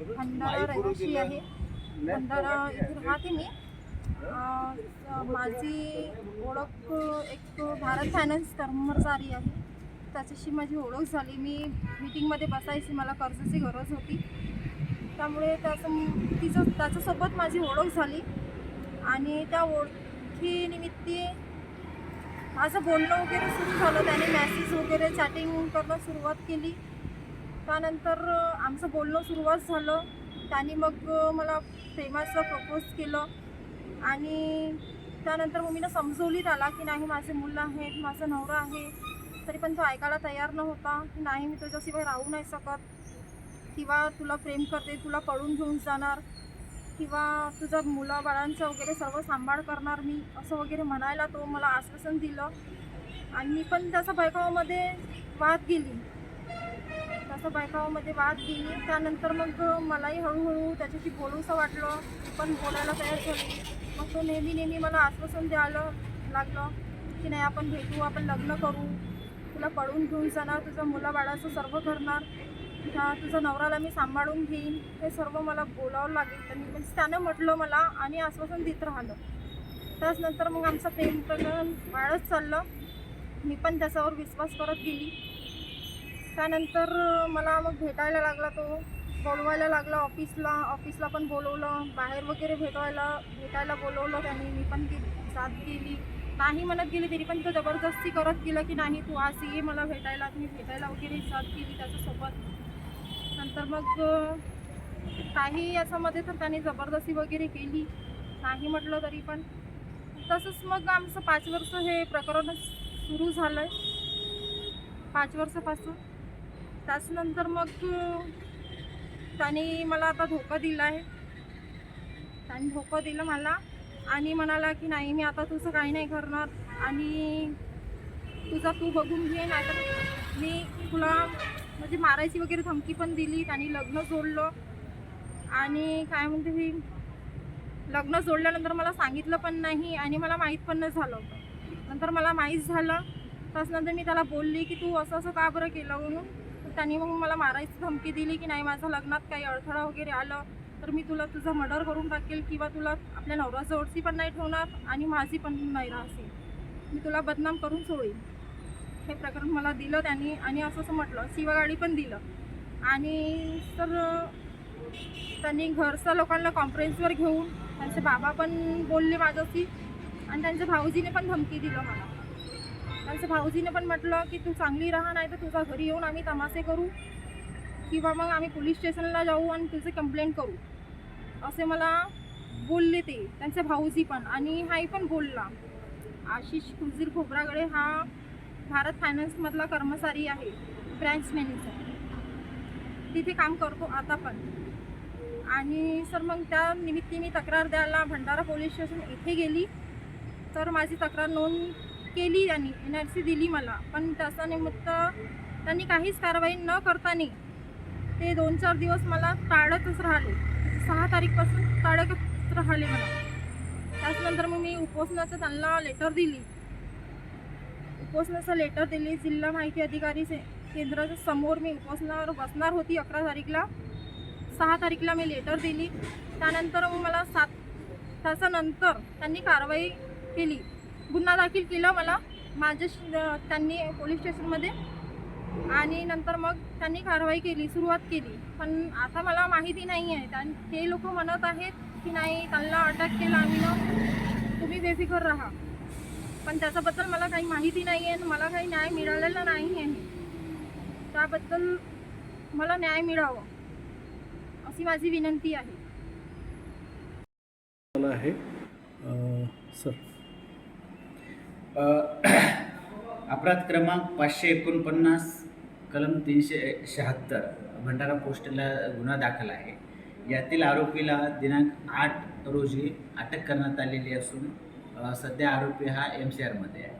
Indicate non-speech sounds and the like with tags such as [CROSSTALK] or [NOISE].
रहिवाशी आहे. भंडारा इथे राहते मी. माझी ओळख एक भारत फायनान्स कर्मचारी आहे. त्याच्याशी माझी ओळख झाली. मी मीटिंगमध्ये बसायची मला कर्जाची गरज होती. त्यामुळे त्याचं तिचं त्याच्यासोबत माझी ओळख झाली. आणि त्या ओळखीनिमित्ती माझं बोलणं वगैरे सुरू झालं. त्याने मॅसेज वगैरे चॅटिंग करणं सुरुवात केली. त्यानंतर आमचं बोलणं सुरुवात झालं. त्याने मग मला प्रेमाचं प्रपोज केलं. आणि त्यानंतर मग मी समजवली त्याला की नाही माझे मुलं आहेत माझा नवरा आहे. तरी पण तो ऐकायला तयार नव्हता की नाही मी तुझ्याशिवाय राहू नाही शकत. किंवा तुला प्रेम करते तुला पळून घेऊन जाणार. किंवा तुझ्या मुलं बाळांचं वगैरे सर्व सांभाळ करणार मी असं वगैरे म्हणायला तो मला आश्वासन दिलं. आणि मी पण त्याचा बैकावामध्ये वाद गेली. असं बैकावामध्ये वाद गेली. त्यानंतर मग मलाही हळूहळू त्याच्याशी बोलूसं वाटलं. पण बोलायला तयार झाली. मग तो नेहमी नेहमी मला आश्वासन द्यायला लागलं की नाही आपण भेटू आपण लग्न करू. तुला पळून घेऊन जाणार तुझं मुलाबाळाचं सर्व करणार. हा तुझा नवऱ्याला मी सांभाळून घेईन. हे सर्व मला बोलावं लागेल. त्यांनी म्हणजे त्यानं म्हटलं मला आणि आश्वासन देत राहिलं. त्याचनंतर मग आमचं प्रेम प्रकरण वाढत चाललं. मी पण त्याच्यावर विश्वास करत गेली त्यानंतर मला मग भेटायला लागला तो. बोलवायला लागला ऑफिसला. ऑफिसला पण बोलवलं. बाहेर वगैरे भेटवायला भेटायला बोलवलं त्यांनी. मी पण गेली साथ केली नाही म्हणत गेली तरी पण तो जबरदस्ती करत गेला की नाही तू आज ये मला भेटायला. मी भेटायला वगैरे साथ केली त्याच्यासोबत. नंतर मग काही याच्यामध्ये तर त्याने जबरदस्ती वगैरे केली. नाही म्हटलं तरी पण. तसंच मग आमचं पाच वर्ष हे प्रकरण सुरू झालं आहे पाच वर्षापासून. त्याच्यानंतर मग त्याने मला आता धोका दिला आहे. त्याने धोका दिलं मला आणि म्हणाला की नाही मी आता तुझं काही नाही करणार आणि तुझा तू बघून घे नाही तर मी तुला म्हणजे मारायची वगैरे धमकी पण दिली त्यांनी लग्न जोडलं आणि काय म्हणते मी लग्न जोडल्यानंतर मला सांगितलं पण नाही आणि मला माहीत पण नाही झालं. होतं नंतर मला माहीत झालं त्याच्यानंतर मी त्याला बोलली की तू असं असं का बरं केलं म्हणून? त्यांनी मग मला मारायची धमकी दिली की नाही माझ्या लग्नात काही अडथळा वगैरे आलं तर मी तुला तुझं मर्डर करून टाकेल किंवा तुला आपल्या नवऱ्याजवळची पण नाही ठेवणार आणि माझी पण नाही राहशील. मी तुला बदनाम करून सोडेल हे प्रकरण मला दिलं त्यांनी आणि असं असं म्हटलं. शिवगाडी पण दिलं. आणि तर त्यांनी घरच्या लोकांना कॉन्फरन्सवर घेऊन त्यांचे बाबा पण बोलले माझ्याशी आणि त्यांच्या भाऊजीने पण धमकी दिलं मला. त्यांच्या भाऊजीने पण म्हटलं की तू चांगली राहा नाही तर तुझा घरी येऊन आम्ही तमासे करू. किंवा मग आम्ही पोलीस स्टेशनला जाऊ आणि तुझी कंप्लेंट करू. असे मला बोलले ते त्यांचे भाऊजी पण आणि हाही पण बोलला. आशिष कुलजीर खोबरागडे हा भारत फायनान्समधला कर्मचारी आहे ब्रँच मॅनेजर तिथे काम करतो आता पण. आणि सर मग त्या निमित्ताने मी तक्रार द्यायला भंडारा पोलीस स्टेशन येथे गेली. तर माझी तक्रार नोंद केली त्यांनी एन आर सी दिली मला. पण त्याचा निमित्त त्यांनी काहीच कारवाई न करताना ते दोन चार दिवस मला टाळतच राहिले. सहा तारीखपासून टाळतच राहिले मला. त्याचनंतर मग मी उपोषणाचं त्यांना लेटर दिली. उपोषणाचं लेटर दिली. जिल्हा माहिती अधिकारी केंद्राच्या समोर मी उपोषणावर बसणार होती अकरा तारीखला. सहा तारीखला मी लेटर दिली. त्यानंतर मग मला सात तासानंतर त्यांनी कारवाई केली. गुन्हा दाखल केला मला. माझ्याशी त्यांनी पोलीस स्टेशनमध्ये आणि नंतर मग त्यांनी कारवाई केली सुरुवात केली. पण आता मला माहिती नाही आहे. त्यां ते लोक म्हणत आहेत की नाही त्यांना अटक केलं आम्ही ना तुम्ही बेफिकर राहा. पण त्याच्याबद्दल मला काही माहिती नाही आहे मला काही न्याय मिळालेला नाही आहे. त्याबद्दल मला न्याय मिळावं अशी माझी विनंती आहे. मला आहे. सर [CLEARS THROAT] अपराध क्रमांक पाचशे एकोणपन्नास कलम तीनशे शहात्तर भंडारा पोस्टला गुन्हा दाखल आहे. यातील आरोपीला दिनांक आठ रोजी अटक करण्यात आलेली असून सध्या आरोपी हा एम सी आरमध्ये आहे.